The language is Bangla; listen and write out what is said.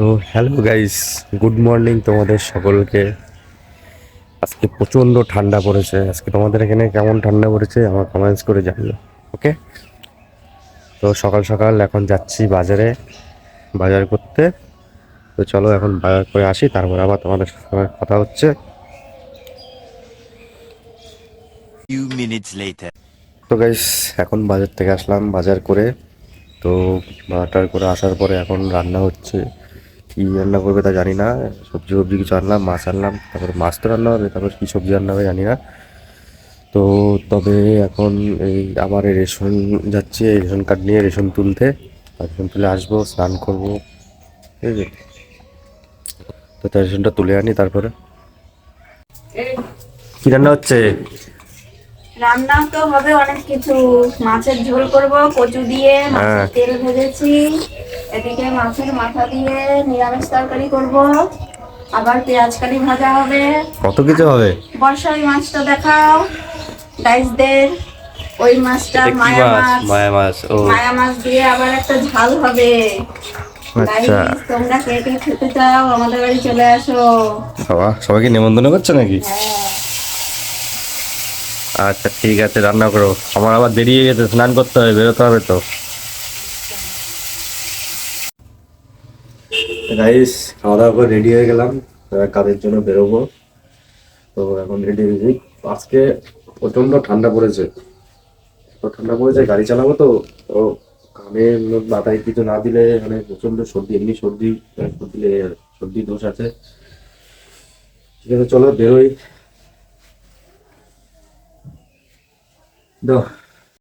তো হ্যালো গাইস গুড মর্নিং তোমাদের সকলকে। আজকে প্রচণ্ড ঠান্ডা পড়েছে। আজকে তোমাদের এখানে কেমন ঠান্ডা পড়েছে আমার কমেন্টস করে জানিও ওকে তো সকাল সকাল এখন যাচ্ছি বাজারে বাজার করতে। তো চলো এখন বাজার করে আসি তারপর আবার তোমাদের সঙ্গে কথা হচ্ছে. তো গাইস এখন বাজার থেকে আসলাম বাজার করে। তো বাজারটার করে আসার পরে এখন রান্না হচ্ছে। কি রান্না করবে তা জানি না। সবজি সবজি কিছু আনলাম মাছ আনলাম তারপরে মাছ তো রান্না হবে তারপর কী সবজি রান্না হবে জানি না। তো তবে এখন এই আবার এই রেশন যাচ্ছি এই রেশন কার্ড নিয়ে রেশন তুলতে। রেশন তুলে আসব স্নান করব ঠিক আছে? তো তার রেশনটা তুলে আনি তারপরে। কি রান্না হচ্ছে? রান্না তো হবে অনেক কিছু। মাছের ঝোল করব কচু দিয়ে হ্যাঁ। তেল ভেজেছি। এদিকে মাছের মাথা দিয়ে নিরামিষ তরকারি করব। আবার পেঁয়াজ কালি ভাজা হবে। কত কিছু হবে? বর্ষায় মাছটা দেখাও। গাইসদের ওই মাছটা মায়া মাছ? মায়া মাছ ও। মায়া মাছ দিয়ে আবার একটা ঝাল হবে। আচ্ছা। তোমরা কে কে খেতে চাও? আমাদের বাড়ি চলে আসো। বাবা সবাইকে করছ নাকি? হ্যাঁ। আচ্ছা ঠিক আছে রান্না করো। আমার আবার দেরি হয়ে গেছে স্নান করতে হবে বেরোতে হবে তো। রাইস খাওয়া দাওয়া করে রেডি হয়ে গেলাম। কাজের জন্য বেরোবো। তো এখন রেডি হয়েছি। আজকে প্রচণ্ড ঠান্ডা পড়েছে। এত ঠান্ডা পড়েছে, গাড়ি চালাবো তো। তো কানে মাথায় কিছু না দিলে মানে প্রচণ্ড সর্দি, এমনি সর্দি সর্দি লেগে সর্দি দোষ আছে। ঠিক আছে, চলো বেরোই। দাও।